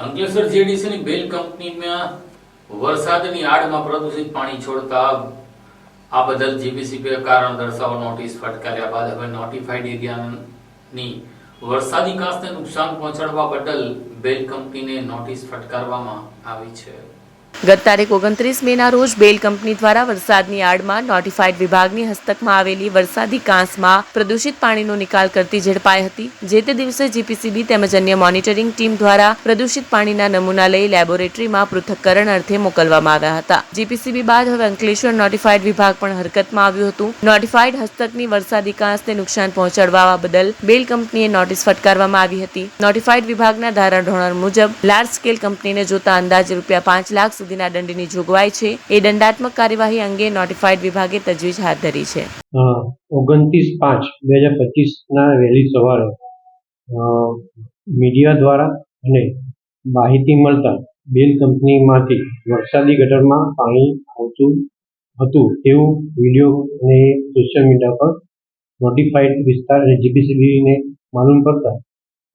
અંકલેશ્વર જેડીસીની બેલ કંપનીમાં વરસાદની આડમાં પ્રદૂષિત પાણી છોડતા આ બદલ જીપીસીબીએ કારણ દર્શાવવા નોટિસ ફટકાર્યા બાદ હવે નોટિફાઈડ એરિયાની વરસાદી કાંસને નુકસાન પહોંચાડવા બદલ બેલ કંપનીને નોટિસ ફટકારવામાં આવી છે. ગત તારીખ ઓગણત્રીસ મેના રોજ બેલ કંપની દ્વારા વરસાદની આડમાં નોટિફાઈડ વિભાગની હસ્તકમાં આવેલી વરસાદી કાંસમાં પ્રદૂષિત પાણીનો નિકાલ કરતી ઝડપાઈ હતી, જે તે દિવસે જીપીસીબી તેમજ અન્ય મોનિટરિંગ ટીમ દ્વારા પ્રદૂષિત પાણીના નમૂના લઈ લેબોરેટરીમાં પૃથ્થકરણ અર્થે મોકલવામાં આવ્યા હતા. જીપીસીબી બાદ હવે અંકલેશ્વર નોટિફાઈડ વિભાગ પણ હરકતમાં આવ્યું હતું. નોટિફાઈડ હસ્તકની વરસાદી કાંસને નુકસાન પહોંચાડવા બદલ બેલ કંપનીએ નોટિસ ફટકારવામાં આવી હતી. નોટિફાઈડ વિભાગના ધારાધોરણ મુજબ લાર્જ સ્કેલ કંપનીને જોતા અંદાજે રૂપિયા પાંચ લાખ સુધીના દંડની જોગવાઈ છે. એ દંડાત્મક કાર્યવાહી અંગે નોટિફાઈડ વિભાગે તજવીજ હાથ ધરી છે. ઓગણત્રીસ પાંચ બે હજાર પચીસના વહેલી સવારે મીડિયા દ્વારા અને માહિતી મળતા બેલ કંપનીમાંથી વરસાદી ગટરમાં પાણી આવતું હતું તેવું વીડિયો અને સોશિયલ મીડિયા પર નોટિફાઈડ વિસ્તાર અને જીબીસીબીને માલુમ પડતા,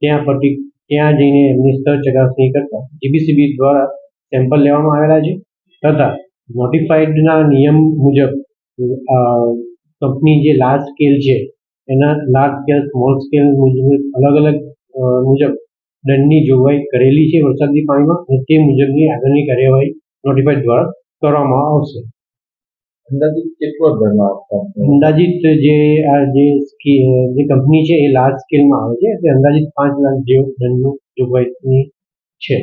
ત્યાં પરથી ત્યાં જઈને એમની સ્તર ચકાસણી કરતા જીબીસીબી દ્વારા સેમ્પલ લેવામાં આવેલા છે તથા નોટિફાઈડના નિયમ મુજબ કંપની જે લાર્જ સ્કેલ છે એના લાર્જ સ્કેલ સ્મોલ સ્કેલ મુજબ અલગ અલગ મુજબ દંડની જોગવાઈ કરેલી છે વરસાદી પાણીમાં અને તે મુજબની આગળની કાર્યવાહી નોટિફાઈડ દ્વારા કરવામાં આવશે. અંદાજિત કેટલો દંડ આપતા અંદાજિત જે આ જે જે કંપની છે એ લાર્જ સ્કેલમાં આવે છે એટલે અંદાજિત પાંચ લાખ જેવો દંડનું જોગવાઈની છે.